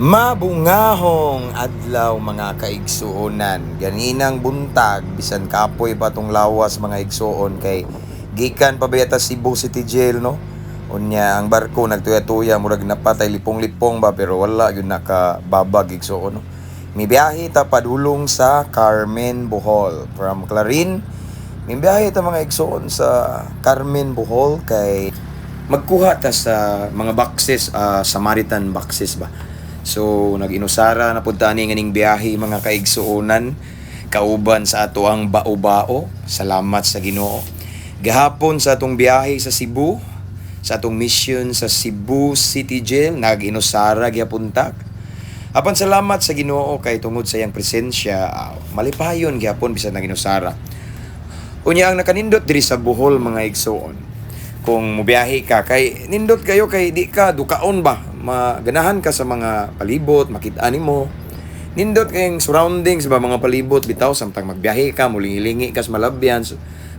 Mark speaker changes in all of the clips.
Speaker 1: Mabungahong adlaw mga kaigsuonan. Ganinang buntag bisan kapoy pa tong lawas mga igsuon kay gikan pa bayata Cebu City Jail no. Unya ang barko nagtuya-tuya murag napatay lipong-lipong ba pero wala gyud nakababag igsuon no. Mibiyahe ta padulong sa Carmen Bohol from Clarin. Mibiyahe ta mga igsuon sa Carmen Bohol kay magkuha ta sa mga boxes ah, Samaritan boxes ba. So nag-inusara na punta ni nganing biyahe mga kaigsuonan kauban sa ato ang bao-bao. Salamat sa Ginoo. Gahapon sa atong biyahe sa Cebu, sa atong mission sa Cebu City Jail, nag-inusara gyapon ta. Apan salamat sa Ginoo kay tungod sa iyang presensya, ah, malipayon gyapon bisan nag-inusara. Unya ang nakanindot diri sa Bohol mga igsoon. Kung mubiyahe ka kay nindot kayo kay di ka dukaon ba? Maganahan ka sa mga palibot makita nimo nindot kayong surroundings ba mga palibot? Bitaw samtang magbiyahe ka mulingi-lingi ka sa malabyan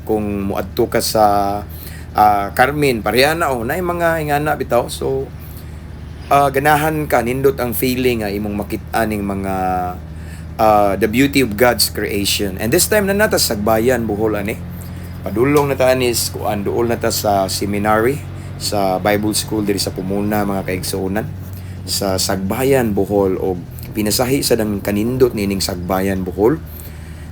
Speaker 1: kung muadto ka sa ah, Carmen pareha na oh na mga ingana bitaw. So ah, ganahan ka nindot ang feeling nga imong makita ning mga ah, the beauty of God's creation. And this time na nata sa Sagbayan Bohol ani padulong na ta anis kuan duol na ta sa seminary sa Bible School diri sa Pumuna mga kaigsuonan sa Sagbayan Bohol o pinasahi sa dang kanindot nining Sagbayan Bohol.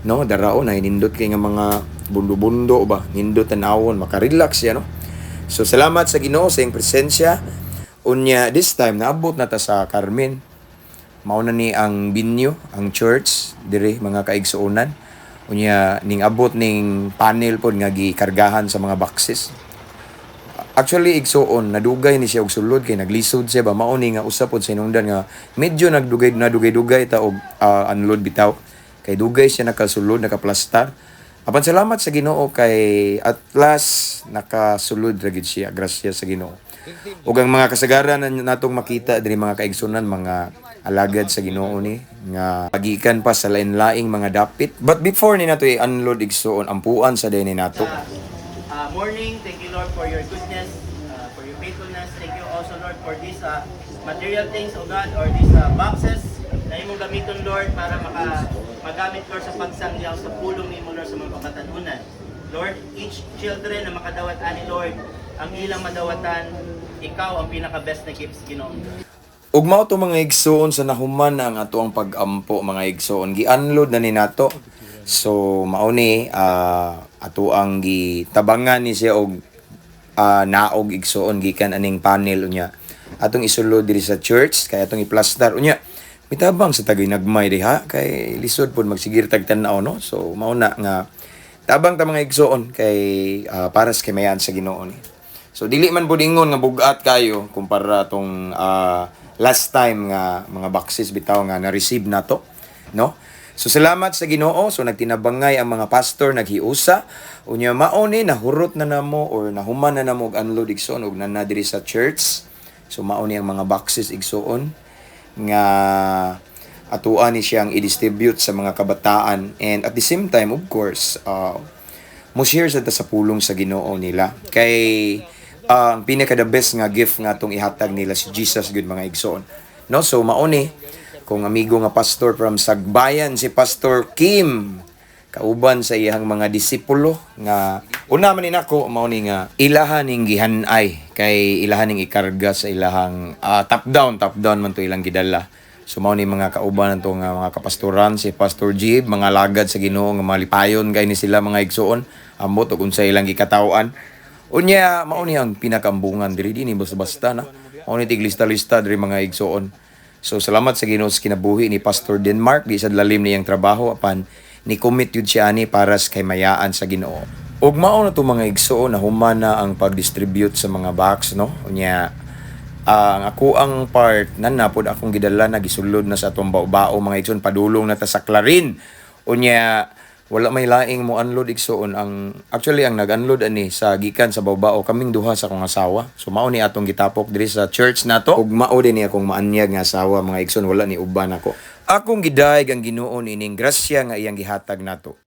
Speaker 1: No darao na nindot kay nga mga bundo-bundo ba? Nindot tanawon makarelax ya no? So salamat sa Ginoo sa iyang presensya. Unya this time naabot na ta sa Carmen. Mao na ni ang binyo ang church diri mga kaigsuonan unya ning abot ning panel pod nga gikargahan sa mga boxes Actually, igsuon, nadugay ni siya og sulod kay naglisod siya ba mao ni nga usa pod sa inungdan nga medyo nagdugay nadugay-dugay ta og ah, unload bitaw. Kay dugay siya nakasulod, nakaplastar. Apan salamat sa Ginoo kay at last nakasulod ra gid siya grasya sa Ginoo. Ug ang mga kasagaran na natong makita diri mga kaigsunan mga alagad sa Ginoo ni nga pagikan pa sa lain-laing mga dapit. But before ni nato i-unload igsuon ampuan sa ni nato.
Speaker 2: Uh, morning, thank you Lord for your goodness, uh, for your faithfulness. Thank you also Lord for these uh, material things, O God, or these uh, boxes na imong gamiton Lord para maka magamit Lord sa pagsangyaw sa pulong nimo Lord sa mga kapatanunan. Lord, each children na makadawat ani Lord, ang ilang madawatan, ikaw ang pinaka-best na gifts Ginoo.
Speaker 1: Ug mao to mga igsoon sa nahuman na ang ato ang pag-ampo mga igsoon gi-unload na ni nato. So mao ni ah, ato ang gitabangan ni siya og ah, naog igsoon gikan aning panel unya. Atong isulod diri sa church kay atong i-plaster unya. Mitabang sa tagay nagmay diha kay lisod pud magsigir tag tan-aw no. So mao na nga tabang ta mga igsoon kay ah, paras kay mayan sa Ginoo ni. So dili man pud ingon nga bugat kayo kumpara tong ah, last time nga mga boxes bitaw nga na-receive nato, no? So salamat sa Ginoo. So nagtinabangay ang mga pastor naghiusa. Unya mao ni nahurot na namo or nahuman na namo og unload igsoon og nana diri sa church. So mao ni ang mga boxes igsoon nga atuan ni siyang i-distribute sa mga kabataan and at the same time of course uh, mo share sa ta sa pulong sa Ginoo nila kay uh, ang pinaka the best nga gift nga tong ihatag nila si Jesus gud mga igsoon. No so mao ni kung amigo nga pastor from Sagbayan si Pastor Kim kauban sa iyang mga disipulo nga una man ni nako mao ni nga ilahan ning gihanay kay ilahan ning ikarga sa ilahang ah, top down top down man to ilang gidala. So mao ni mga kauban nato nga mga kapastoran si Pastor Jib, mga lagad sa Ginoo nga malipayon kay ni sila mga igsuon, ambot ug unsa ilang gikatawan. Unya mao ni ang pinakambungan diri dinhi basta-basta na. Mao ni tiglista-lista diri mga igsuon. So salamat sa Ginoo sa kinabuhi ni Pastor Denmark di sa lalim niyang trabaho apan ni commit yun siya ni para sa kay mayaan sa Ginoo. Ug mao na to mga igsuon na humana ang pag-distribute sa mga box no. Unya ang ako ang part nan napod akong gidala na gisulod na sa atong bao mga igsoon padulong na ta sa Clarin unya wala may laing mo unload igsoon ang actually ang nag-unload ani sa gikan sa bao kaming duha sa akong asawa. So mao ni atong gitapok diri sa church nato ug mao din ni akong maanyag nga asawa mga igsoon wala ni uban ako. Akong gidayeg ang Ginoo ining grasya nga iyang gihatag nato